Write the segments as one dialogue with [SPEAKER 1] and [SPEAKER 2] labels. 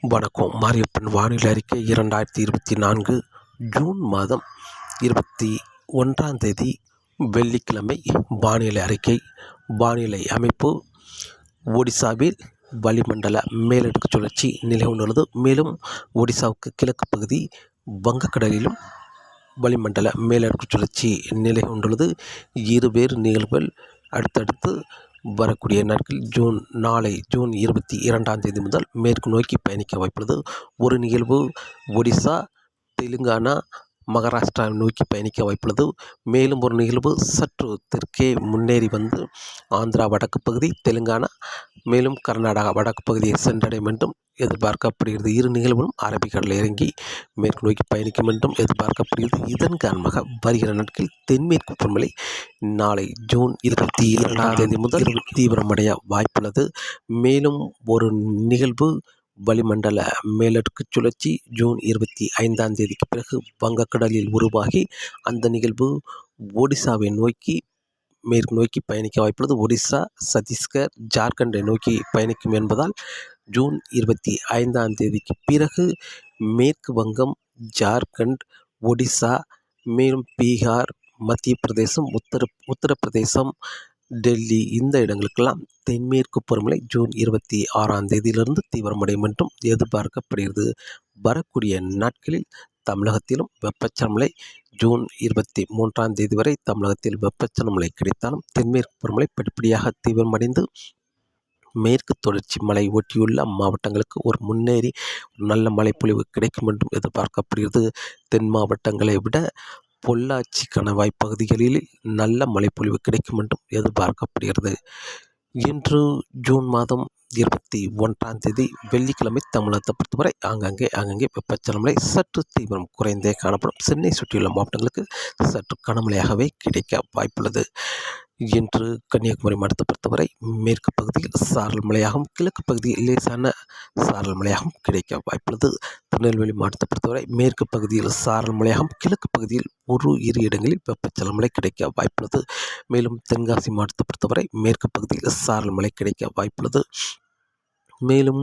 [SPEAKER 1] வணக்கம். மாரியப்பன் வானிலை அறிக்கை இரண்டாயிரத்தி இருபத்தி நான்கு ஜூன் மாதம் இருபத்தி ஒன்றாம் தேதி வெள்ளிக்கிழமை. வானிலை அறிக்கை. வானிலை அமைப்பு. ஒடிசாவில் வளிமண்டல மேலடுக்கு சுழற்சி நிலை மேலும் ஒடிசாவுக்கு கிழக்கு பகுதி வங்கக்கடலிலும் வளிமண்டல மேலடுக்கு சுழற்சி நிலை கொண்டுள்ளது இருவேறு நிகழ்வுகள் அடுத்தடுத்து வரக்கூடிய நாட்கள் ஜூன் நாளை ஜூன் இருபத்தி இரண்டாம் தேதி முதல் மேற்கு நோக்கி பயணிக்க வாய்ப்புள்ளது. ஒரு நிகழ்வு ஒடிசா தெலுங்கானா மகாராஷ்டிரா நோக்கி பயணிக்க வாய்ப்புள்ளது. மேலும் ஒரு நிகழ்வு சற்று தெற்கே முன்னேறி வந்து ஆந்திரா வடக்கு பகுதி தெலுங்கானா மேலும் கர்நாடகா வடக்கு பகுதியை சென்றடைய வேண்டும். எதிர்பார்க்கப்படுகிறது. இரு நிகழ்வுகளும் அரபிக்கடலில் இறங்கி மேற்கு நோக்கி பயணிக்கும் என்றும் எதிர்பார்க்கப்படுகிறது. இதன் காரணமாக வருகிற நாட்களில் தென்மேற்கு பருவமழை நாளை ஜூன் இருபத்தி இரண்டாம் தேதி முதல் தீவிரமடைய வாய்ப்புள்ளது. மேலும் ஒரு நிகழ்வு வளிமண்டல மேலடுக்கு சுழற்சி ஜூன் இருபத்தி ஐந்தாம் தேதிக்கு பிறகு வங்கக்கடலில் உருவாகி அந்த நிகழ்வு ஒடிசாவை நோக்கி மேற்கு நோக்கி பயணிக்க வாய்ப்புள்ளது. ஒடிசா சத்தீஸ்கர் ஜார்க்கண்டை நோக்கி பயணிக்கும் என்பதால் ஜூன் இருபத்தி ஐந்தாம் தேதிக்கு பிறகு மேற்கு வங்கம் ஜார்க்கண்ட் ஒடிசா மேலும் பீகார் மத்திய பிரதேசம் உத்தர உத்தரப்பிரதேசம் டெல்லி இந்த இடங்களுக்கெல்லாம் தென்மேற்கு பருவமழை ஜூன் இருபத்தி ஆறாம் தேதியிலிருந்து தீவிரமடையும் என்றும் எதிர்பார்க்கப்படுகிறது. வரக்கூடிய நாட்களில் தமிழகத்திலும் வெப்பச்சலமலை ஜூன் இருபத்தி மூன்றாம் தேதி வரை தமிழகத்தில் வெப்பச்சலமலை கிடைத்தாலும் தென்மேற்கு பருவமழை படிப்படியாக தீவிரமடைந்து மேற்கு தொடர்ச்சி மலை ஒட்டியுள்ள மாவட்டங்களுக்கு ஒரு முன்னேறி நல்ல மழைப்பொழிவு கிடைக்கும் என்றும் எதிர்பார்க்கப்படுகிறது. தென் மாவட்டங்களை விட பொள்ளாச்சி கணவாய் பகுதிகளில் நல்ல மழைப்பொழிவு கிடைக்கும் என்றும் எதிர்பார்க்கப்படுகிறது. இன்று ஜூன் மாதம் இருபத்தி ஒன்றாம் தேதி வெள்ளிக்கிழமை தமிழகத்தை பொறுத்தவரை ஆங்காங்கே ஆங்காங்கே வெப்பச்சலமலை சற்று தீவிரம் குறைந்தே காணப்படும். சென்னை சுற்றியுள்ள மாவட்டங்களுக்கு சற்று கனமழையாகவே கிடைக்க வாய்ப்புள்ளது. இன்று கன்னியாகுமரி மாவட்டத்தை பொறுத்தவரை மேற்கு பகுதியில் சாரல் மழையாகவும் கிழக்கு பகுதியில் லேசான சாரல் மழையாகவும் கிடைக்க வாய்ப்புள்ளது திருநெல்வேலி மாவட்டத்தை பொறுத்தவரை மேற்கு பகுதியில் சாரல் மழையாகவும் கிழக்கு பகுதியில் ஒரு இரு இடங்களில் வெப்பச்சல மழை கிடைக்க வாய்ப்புள்ளது மேலும் தென்காசி மாவட்டத்தை பொறுத்தவரை மேற்கு பகுதியில் சாரல் மழை கிடைக்க வாய்ப்புள்ளது மேலும்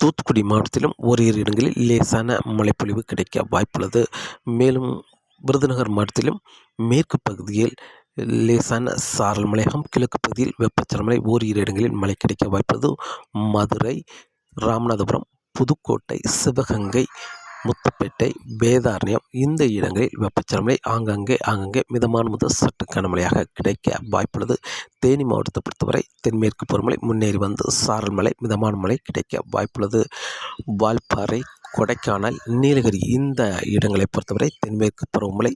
[SPEAKER 1] தூத்துக்குடி மாவட்டத்திலும் ஓரிரு இடங்களில் லேசான மழைப்பொழிவு கிடைக்க வாய்ப்புள்ளது மேலும் விருதுநகர் மாவட்டத்திலும் மேற்கு பகுதியில் லேசான சாரல் மலையகம் கிழக்கு பகுதியில் வெப்பச்சலன மழை ஓரிரு இடங்களில் மழை கிடைக்க வாய்ப்பது. மதுரை ராமநாதபுரம் புதுக்கோட்டை சிவகங்கை முத்துப்பேட்டை வேதாரண்யம் இந்த இடங்களில் வெப்பச்சலமலை ஆங்காங்கே ஆங்காங்கே மிதமான முதல் சற்று கனமழையாக கிடைக்க வாய்ப்புள்ளது. தேனி மாவட்டத்தை பொறுத்தவரை தென்மேற்கு பருவமழை முன்னேறி வந்து சாரல் மழை மிதமான மழை கிடைக்க வாய்ப்புள்ளது. வால்பாறை கொடைக்கானல் நீலகிரி இந்த இடங்களை பொறுத்தவரை தென்மேற்கு பருவமழை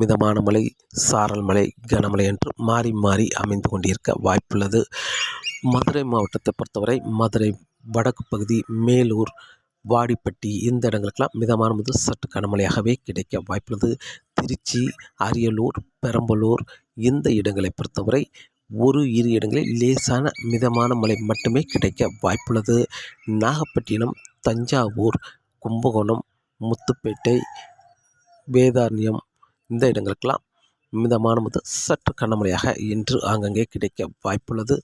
[SPEAKER 1] மிதமான மழை சாரல் மழை கனமழை என்று மாறி மாறி அமைந்து கொண்டிருக்க வாய்ப்புள்ளது. மதுரை மாவட்டத்தை பொறுத்தவரை மதுரை வடக்கு பகுதி மேலூர் வாடிப்பட்டி இந்த இடங்களுக்கெல்லாம் மிதமான முதல் சற்று கனமழையாகவே கிடைக்க வாய்ப்புள்ளது. திருச்சி அரியலூர் பெரம்பலூர் இந்த இடங்களை பொறுத்தவரை ஒரு இரு இடங்களில் லேசான மிதமான மழை மட்டுமே கிடைக்க வாய்ப்புள்ளது. நாகப்பட்டினம் தஞ்சாவூர் கும்பகோணம் முத்துப்பேட்டை வேதாரண்யம் இந்த இடங்களுக்கெல்லாம் மிதமான முதல் சற்று கனமழையாக இன்று ஆங்கங்கே கிடைக்க வாய்ப்புள்ளது.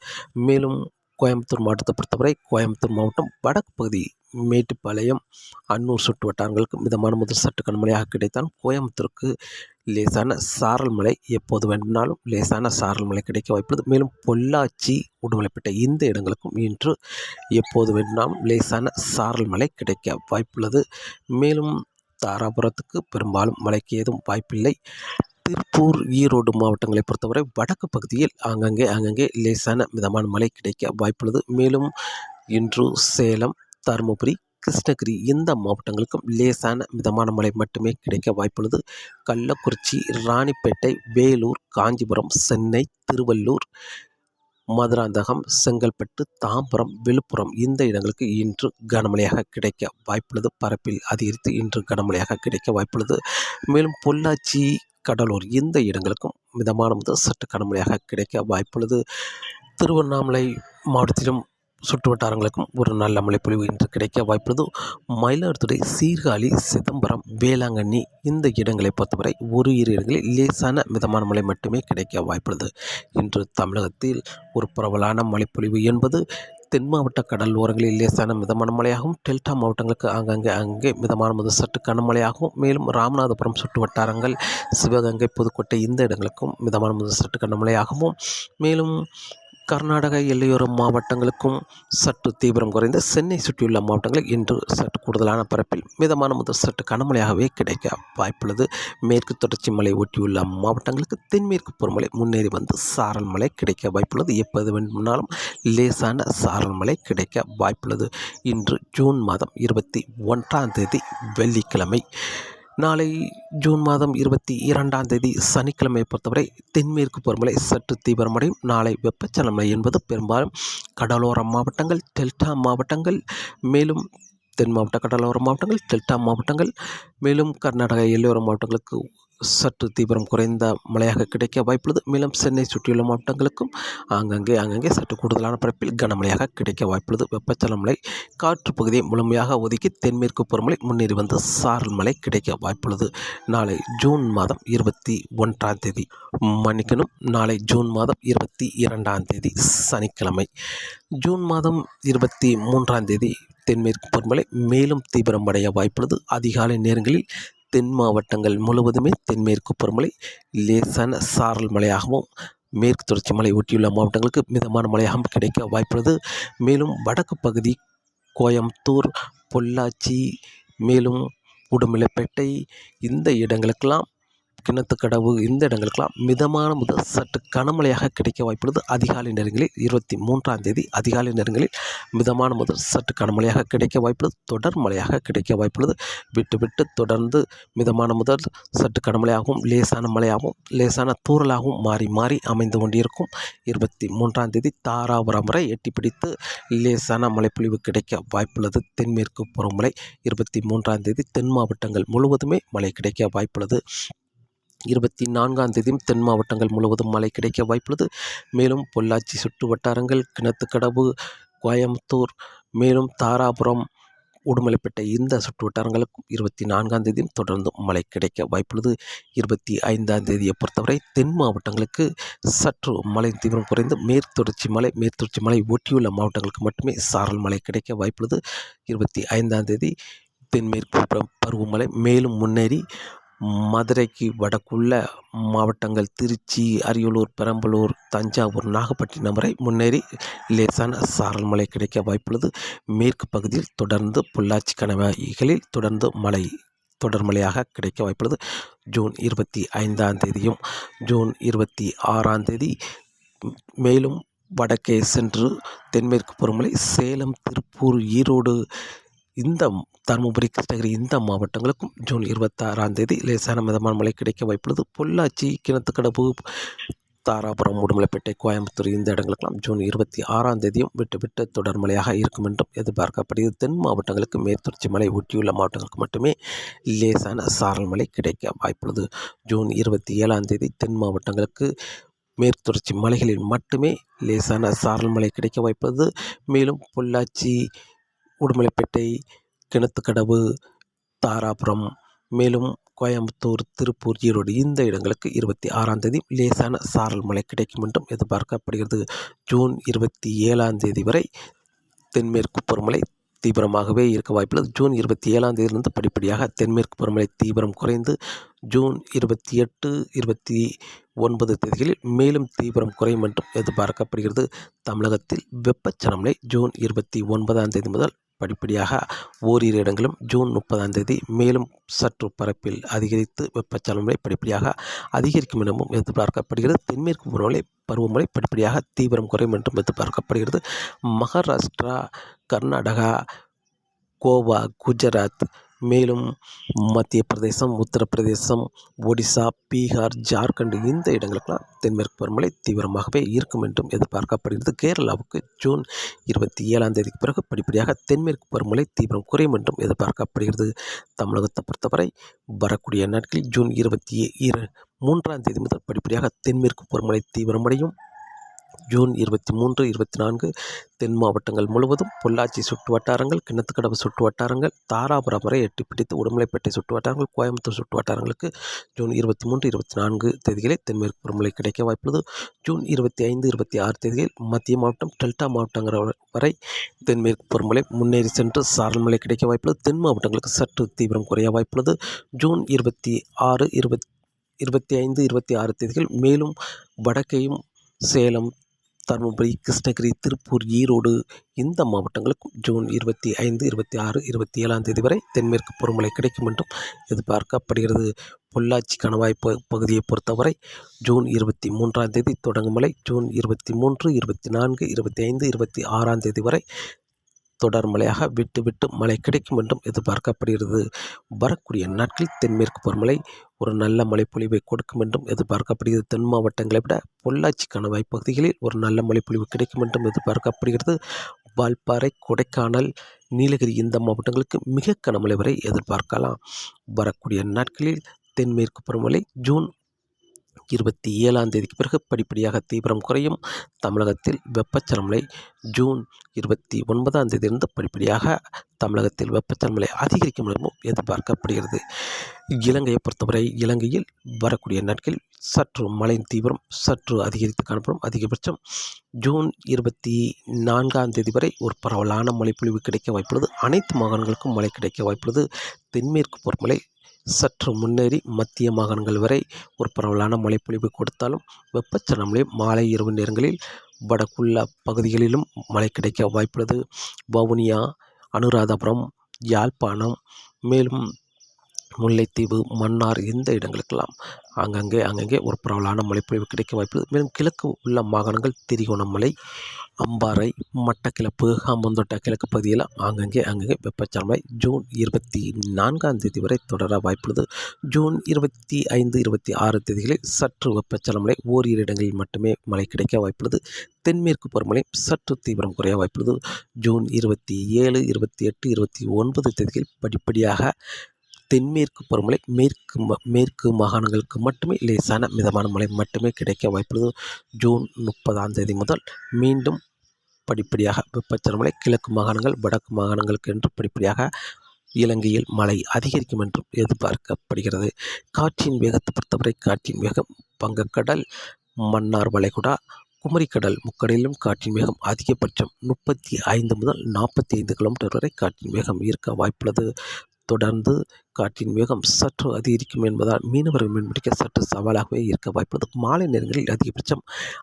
[SPEAKER 1] மேலும் கோயம்புத்தூர் மாவட்டத்தை பொறுத்தவரை கோயம்புத்தூர் மாவட்டம் வடக்கு பகுதி மேட்டுப்பாளையம் அன்னூர் சுற்று வட்டாரங்களுக்கு மிதமான முதல் சற்று கனமழையாக கிடைத்தாலும் கோயம்புத்தூருக்கு லேசான சாரல் மழை எப்போது வேண்டுமானாலும் லேசான சாரல் மழை கிடைக்க வாய்ப்புள்ளது. மேலும் பொள்ளாச்சி உடுமலைப்பேட்டை இந்த இடங்களுக்கும் இன்று எப்போது வேண்டுமானாலும் லேசான சாரல் மழை கிடைக்க வாய்ப்புள்ளது. மேலும் தாராபுரத்துக்கு பெரும்பாலும் மழைக்கு ஏதும் வாய்ப்பில்லை. திருப்பூர் ஈரோடு மாவட்டங்களை பொறுத்தவரை வடக்கு பகுதியில் ஆங்கங்கே அங்கங்கே லேசான மிதமான மழை கிடைக்க வாய்ப்புள்ளது. மேலும் இன்று சேலம் தருமபுரி கிருஷ்ணகிரி இந்த மாவட்டங்களுக்கும் லேசான மிதமான மழை மட்டுமே கிடைக்க வாய்ப்புள்ளது. கள்ளக்குறிச்சி ராணிப்பேட்டை வேலூர் காஞ்சிபுரம் சென்னை திருவள்ளூர் மதுராந்தகம் செங்கல்பட்டு தாம்பரம் விழுப்புரம் இந்த இடங்களுக்கு இன்று கனமழையாக கிடைக்க வாய்ப்புள்ளது. பரப்பில் அதிகரித்து இன்று கனமழையாக கிடைக்க வாய்ப்புள்ளது. மேலும் பொள்ளாச்சி கடலூர் இந்த இடங்களுக்கும் மிதமான முதல் சற்று கனமழையாக கிடைக்க வாய்ப்புள்ளது. திருவண்ணாமலை மாவட்டத்திலும் சுற்று வட்டாரங்களுக்கும் ஒரு நல்ல மழைப்பொழிவு இன்று கிடைக்க வாய்ப்புள்ளது. மயிலாடுதுறை சீர்காழி சிதம்பரம் வேளாங்கண்ணி இந்த இடங்களை பொறுத்தவரை ஒரு இரு இடங்களில் லேசான மிதமான மழை மட்டுமே கிடைக்க வாய்ப்புள்ளது. இன்று தமிழகத்தில் ஒரு பரவலான மழைப்பொழிவு என்பது தென் மாவட்ட கடல் ஓரங்களில் லேசான மிதமான மழையாகவும் டெல்டா மாவட்டங்களுக்கு ஆங்காங்கே அங்கே மிதமான முதல் சற்று கனமழையாகவும் மேலும் ராமநாதபுரம் சுற்று வட்டாரங்கள் சிவகங்கை புதுக்கோட்டை இந்த இடங்களுக்கும் மிதமான முதல் சற்று கனமழையாகவும் மேலும் கர்நாடக எல்லையோர மாவட்டங்களுக்கும் சற்று தீவிரம் குறைந்த சென்னை சுற்றியுள்ள மாவட்டங்களில் இன்று சற்று கூடுதலான பரப்பில் மிதமான முதல் சற்று கனமழையாகவே கிடைக்க வாய்ப்புள்ளது. மேற்கு தொடர்ச்சி மலை ஒட்டியுள்ள மாவட்டங்களுக்கு தென்மேற்கு புறமலை முன்னேறி வந்து சாரல் மழை கிடைக்க வாய்ப்புள்ளது. எப்போது வேண்டுமானாலும் லேசான சாரல் மழை கிடைக்க வாய்ப்புள்ளது. இன்று ஜூன் மாதம் இருபத்தி ஒன்றாம் தேதி வெள்ளிக்கிழமை நாளை ஜூன் மாதம் இருபத்தி இரண்டாம் தேதி சனிக்கிழமை பொறுத்தவரை தென்மேற்கு பருவமழை சற்று தீவிரமடையும். நாளை வெப்பச்சலமை என்பது பெரும்பாலும் கடலோர மாவட்டங்கள் டெல்டா மாவட்டங்கள் மேலும் தென் மாவட்ட கடலோர மாவட்டங்கள் டெல்டா மாவட்டங்கள் மேலும் கர்நாடக எல்லோர மாவட்டங்களுக்கு சற்று தீவிரம் குறைந்த மழையாக கிடைக்க வாய்ப்புள்ளது. மேலும் சென்னை சுற்றியுள்ள மாவட்டங்களுக்கும் ஆங்கங்கே ஆங்கங்கே சற்று கூடுதலான பரப்பில் கனமழையாக கிடைக்க வாய்ப்புள்ளது. வெப்பச்சலம் மழை காற்று பகுதியை முழுமையாக ஒதுக்கி தென்மேற்கு பருவமழை முன்னேறி வந்து சாரல் மழை கிடைக்க வாய்ப்புள்ளது. நாளை ஜூன் மாதம் இருபத்தி ஒன்றாம் தேதி மன்னிக்கணும். நாளை ஜூன் மாதம் இருபத்தி இரண்டாம் தேதி சனிக்கிழமை. ஜூன் மாதம் இருபத்தி மூன்றாம் தேதி தென்மேற்கு பருவமழை மேலும் தீவிரமடைய வாய்ப்புள்ளது. அதிகாலை நேரங்களில் தென் மாவட்டங்கள் முழுவதுமே தென்மேற்கு பருவமழை லேசான சாரல் மழையாகவும் மேற்கு தொடர்ச்சி மலை ஒட்டியுள்ள மாவட்டங்களுக்கு மிதமான மழையாகவும் கிடைக்க வாய்ப்புள்ளது. மேலும் வடக்கு பகுதி கோயம்புத்தூர் பொள்ளாச்சி மேலும் உடுமலைப்பேட்டை இந்த இடங்களுக்கெல்லாம் கிணத்துக்கடவு இந்த இடங்களுக்கெல்லாம் மிதமான முதல் சற்று கனமழையாக கிடைக்க வாய்ப்புள்ளது. அதிகாலை நேரங்களில் இருபத்தி மூன்றாம் தேதி அதிகாலை நேரங்களில் மிதமான முதல் சற்று கனமழையாக கிடைக்க வாய்ப்புள்ளது. தொடர் மழையாக கிடைக்க வாய்ப்புள்ளது. விட்டு விட்டு தொடர்ந்து மிதமான முதல் சற்று கனமழையாகவும் லேசான மழையாகவும் லேசான தூறலாகவும் மாறி மாறி அமைந்து கொண்டிருக்கும். இருபத்தி மூன்றாம் தேதி தாராபுரம் வரை எட்டி பிடித்து லேசான மழைப்பொழிவு கிடைக்க வாய்ப்புள்ளது. தென்மேற்கு பருவமழை இருபத்தி மூன்றாம் தேதி தென் மாவட்டங்கள் முழுவதுமே மழை கிடைக்க வாய்ப்புள்ளது. இருபத்தி நான்காம் தேதியும் தென் மாவட்டங்கள் முழுவதும் மழை கிடைக்க வாய்ப்புள்ளது. மேலும் பொள்ளாச்சி சுற்று வட்டாரங்கள் கிணத்துக்கடவு கோயம்புத்தூர் மேலும் தாராபுரம் உடுமலைப்பேட்டை இந்த சுற்று வட்டாரங்களுக்கும் இருபத்தி நான்காம் தேதியும் தொடர்ந்து மழை கிடைக்க வாய்ப்புள்ளது. இருபத்தி ஐந்தாம் தேதியை பொறுத்தவரை தென் மாவட்டங்களுக்கு சற்று மழை தீவிரம் குறைந்து மேற்தொடர்ச்சி மலை மேற்தொடர்ச்சி மலை ஒட்டியுள்ள மாவட்டங்களுக்கு மட்டுமே சாரல் மழை கிடைக்க வாய்ப்புள்ளது. இருபத்தி ஐந்தாம் தேதி தென்மேற்கு பருவமழை மேலும் முன்னேறி மதுரைக்கு வடக்குள்ள மாவட்டங்கள் திருச்சி அரியலூர் பெரம்பலூர் தஞ்சாவூர் நாகப்பட்டினம் வரை முன்னேறி லேசான சாரல் மழை கிடைக்க வாய்ப்புள்ளது. மேற்கு பகுதியில் தொடர்ந்து பொள்ளாச்சி கணவாய்களில் தொடர்ந்து மழை தொடர் மழையாக கிடைக்க வாய்ப்புள்ளது. ஜூன் இருபத்தி ஐந்தாம் தேதியும் ஜூன் இருபத்தி ஆறாம் தேதி மேலும் வடக்கே சென்று தென்மேற்கு பருவமழை சேலம் திருப்பூர் ஈரோடு இந்த தருமபுரி கிருஷ்ணகிரி இந்த மாவட்டங்களுக்கும் ஜூன் இருபத்தாறாம் தேதி லேசான மிதமான மழை கிடைக்க வாய்ப்புள்ளது. பொள்ளாச்சி கிணத்துக்கடவு தாராபுரம் உடுமலைப்பேட்டை கோயம்புத்தூர் இந்த இடங்களுக்கெல்லாம் ஜூன் இருபத்தி ஆறாம் தேதியும் விட்டு விட்டு தொடர் மழையாக இருக்கும் என்றும் எதிர்பார்க்கப்படுகிறது. தென் மாவட்டங்களுக்கு மேற்தொடர்ச்சி மலை ஒட்டியுள்ள மாவட்டங்களுக்கு மட்டுமே லேசான சாரல் மழை கிடைக்க வாய்ப்புள்ளது. ஜூன் இருபத்தி ஏழாம் தேதி தென் மாவட்டங்களுக்கு மேற்தொடர்ச்சி மலைகளில் மட்டுமே லேசான சாரல் மழை கிடைக்க வாய்ப்புள்ளது. மேலும் பொள்ளாச்சி உடுமலைப்பேட்டை கிணத்துக்கடவு தாராபுரம் மேலும் கோயம்புத்தூர் திருப்பூர் ஈரோடு இந்த இடங்களுக்கு இருபத்தி ஆறாம் தேதி லேசான சாரல் மழை கிடைக்கும் என்றும் எதிர்பார்க்கப்படுகிறது. ஜூன் இருபத்தி ஏழாம் தேதி வரை தென்மேற்கு பருவமழை தீவிரமாகவே இருக்க வாய்ப்புள்ளது. ஜூன் இருபத்தி ஏழாம் தேதியிலிருந்து படிப்படியாக தென்மேற்கு பருவமழை தீவிரம் குறைந்து ஜூன் இருபத்தி எட்டு இருபத்தி ஒன்பது தேதிகளில் மேலும் தீவிரம் குறையும் என்றும் எதிர்பார்க்கப்படுகிறது. தமிழகத்தில் வெப்பச்சலமலை ஜூன் இருபத்தி ஒன்பதாம் தேதி முதல் படிப்படியாக ஓரிரு இடங்களும் ஜூன் முப்பதாம் தேதி மேலும் சற்று பரப்பில் அதிகரித்து வெப்பச்சலனமழை படிப்படியாக அதிகரிக்கும் எனவும் எதிர்பார்க்கப்படுகிறது. தென்மேற்கு பருவமழை பருவமழை படிப்படியாக தீவிரம் குறையும் என்றும் எதிர்பார்க்கப்படுகிறது. மகாராஷ்டிரா கர்நாடகா கோவா குஜராத் மேலும் மத்திய பிரதேசம் உத்தரப்பிரதேசம் ஒடிசா பீகார் ஜார்க்கண்ட் இந்த இடங்களுக்கெல்லாம் தென்மேற்கு பருவமழை தீவிரமாகவே இருக்கும் என்றும் எதிர்பார்க்கப்படுகிறது. கேரளாவுக்கு ஜூன் இருபத்தி ஏழாம் தேதிக்கு பிறகு படிப்படியாக தென்மேற்கு பருவமழை தீவிரம் குறையும் என்றும் எதிர்பார்க்கப்படுகிறது. தமிழகத்தை பொறுத்தவரை வரக்கூடிய நாட்களில் ஜூன் இருபத்தி இரு மூன்றாம் தேதி முதல் படிப்படியாக தென்மேற்கு பருவமழை தீவிரமடையும். ஜூன் இருபத்தி மூன்று இருபத்தி நான்கு தென் மாவட்டங்கள் முழுவதும் பொள்ளாச்சி சுற்று வட்டாரங்கள் கிணத்துக்கடவு சுற்று வட்டாரங்கள் தாராபுரம் வரை எட்டி பிடித்து உடுமலைப்பேட்டை சுற்று வட்டாரங்கள் கோயம்புத்தூர் சுற்று வட்டாரங்களுக்கு ஜூன் இருபத்தி மூன்று இருபத்தி நான்கு தேதிகளில் தென்மேற்கு பருவமழை கிடைக்க வாய்ப்புள்ளது. ஜூன் இருபத்தி ஐந்து இருபத்தி ஆறு தேதிகளில் மத்திய மாவட்டம் டெல்டா மாவட்டங்கிற வரை தென்மேற்கு பருவமழை முன்னேறி சென்று சாரல் மழை கிடைக்க வாய்ப்புள்ளது. தென் மாவட்டங்களுக்கு சற்று தீவிரம் குறைய வாய்ப்புள்ளது. ஜூன் இருபத்தி ஆறு இருபத் இருபத்தி ஐந்து இருபத்தி ஆறு தேதிகள் மேலும் வடக்கையும் சேலம் தருமபுரி கிருஷ்ணகிரி திருப்பூர் ஈரோடு இந்த மாவட்டங்களுக்கும் ஜூன் இருபத்தி ஐந்து இருபத்தி ஆறு இருபத்தி ஏழாம் தேதி வரை தென்மேற்கு பருவமழை கிடைக்கும் என்றும் எதிர்பார்க்கப்படுகிறது. பொள்ளாச்சி கணவாய் ப பகுதியை பொறுத்தவரை ஜூன் இருபத்தி மூன்றாம் தேதி தொடங்கும் மழை ஜூன் இருபத்தி மூன்று இருபத்தி நான்கு இருபத்தி ஐந்து இருபத்தி ஆறாம் தேதி வரை தொடர் மழையாக விட்டு விட்டு மழை கிடைக்கும் என்றும் எதிர்பார்க்கப்படுகிறது. வரக்கூடிய நாட்களில் தென்மேற்கு பருவமழை ஒரு நல்ல மழைப்பொழிவை கொடுக்கும் என்றும் எதிர்பார்க்கப்படுகிறது. தென் மாவட்டங்களை விட பொள்ளாச்சி கணவாய் பகுதிகளில் ஒரு நல்ல மழைப்பொழிவு கிடைக்கும் என்றும் எதிர்பார்க்கப்படுகிறது. வால்பாறை கொடைக்கானல் நீலகிரி இந்த மாவட்டங்களுக்கு மிக கனமழை வரை எதிர்பார்க்கலாம். வரக்கூடிய நாட்களில் தென்மேற்கு பருவமழை ஜூன் இருபத்தி ஏழாம் தேதிக்கு பிறகு படிப்படியாக தீவிரம் குறையும். தமிழகத்தில் வெப்பச்சலமலை ஜூன் இருபத்தி ஒன்பதாம் தேதியிலிருந்து படிப்படியாக தமிழகத்தில் வெப்பச்சலமலை அதிகரிக்கும் எனவும் எதிர்பார்க்கப்படுகிறது. இலங்கையை பொறுத்தவரை இலங்கையில் வரக்கூடிய நாட்கள் சற்று மழையின் தீவிரம் சற்று அதிகரித்து காணப்படும். அதிகபட்சம் ஜூன் இருபத்தி நான்காம் தேதி வரை ஒரு பரவலான மழைப்பொழிவு கிடைக்க வாய்ப்புள்ளது. அனைத்து மாகாணங்களுக்கும் மழை கிடைக்க வாய்ப்புள்ளது. தென்மேற்கு பொறுமலை சற்று முன்னேறி மத்திய மாகாணங்கள் வரை ஒரு பரவலான மழைப்பொழிவு கொடுத்தாலும் வெப்பச்சலனமழை மாலை இரவு நேரங்களில் வடக்குள்ள பகுதிகளிலும் மழை கிடைக்க வாய்ப்புள்ளது. வவுனியா அனுராதபுரம் யாழ்ப்பாணம் மேலும் முல்லைத்தீவு மன்னார் இந்த இடங்களுக்கெல்லாம் அங்கங்கே அங்கங்கே ஒரு பரவலான மழைப்பொழிவு கிடைக்க வாய்ப்புள்ளது. மேலும் கிழக்கு உள்ள மாகாணங்கள் திரிகோணமலை அம்பாறை மட்டக்கிளப்பு ஹம்பந்தோட்டா கிழக்கு பகுதியில் ஆங்கங்கே அங்கங்கே வெப்பச்சலமாய் ஜூன் இருபத்தி நான்காம் தேதி வரை தொடர வாய்ப்புள்ளது. ஜூன் இருபத்தி ஐந்து இருபத்தி ஆறு தேதிகளில் சற்று வெப்பச்சலமலை ஓரிரு இடங்களில் மட்டுமே மழை கிடைக்க வாய்ப்புள்ளது. தென்மேற்கு பருவமழை சற்று தீவிரம் குறைய வாய்ப்புள்ளது. ஜூன் இருபத்தி ஏழு இருபத்தி எட்டு இருபத்தி ஒன்பது தேதிகளில் படிப்படியாக தென்மேற்கு பருவமழை மேற்கு மேற்கு மாகாணங்களுக்கு மட்டுமே லேசான மிதமான மழை மட்டுமே கிடைக்க வாய்ப்புள்ளது. ஜூன் முப்பதாம் தேதி முதல் மீண்டும் படிப்படியாக வெப்பச்சலமலை கிழக்கு மாகாணங்கள் வடக்கு மாகாணங்களுக்கு என்று படிப்படியாக இலங்கையில் மழை அதிகரிக்கும் என்றும் எதிர்பார்க்கப்படுகிறது. காற்றின் வேகத்தை பொறுத்தவரை காற்றின் வேகம் வங்கக்கடல் மன்னார் வளைகுடா குமரிக்கடல் முக்கடலிலும் காற்றின் வேகம் அதிகபட்சம் முப்பத்தி ஐந்து முதல் நாற்பத்தி ஐந்து கிலோமீட்டர் வரை காற்றின் வேகம் இருக்க வாய்ப்புள்ளது. தொடர்ந்து காற்றின் வேகம் சற்று அதிகரிக்கும் என்பதால் மீனவர்கள் மீன்பிடிக்க சற்று சவாலாகவே இருக்க வாய்ப்புள்ளது. மாலை நேரங்களில் அதிகபட்சம்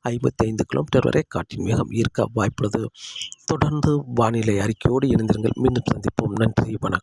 [SPEAKER 1] ஐம்பத்தி ஐந்து கிலோமீட்டர் வரை காற்றின் வேகம் இருக்க வாய்ப்புள்ளது. தொடர்ந்து வானிலை அறிக்கையோடு இணைந்திருங்கள். மீண்டும் சந்திப்போம். நன்றி. வணக்கம்.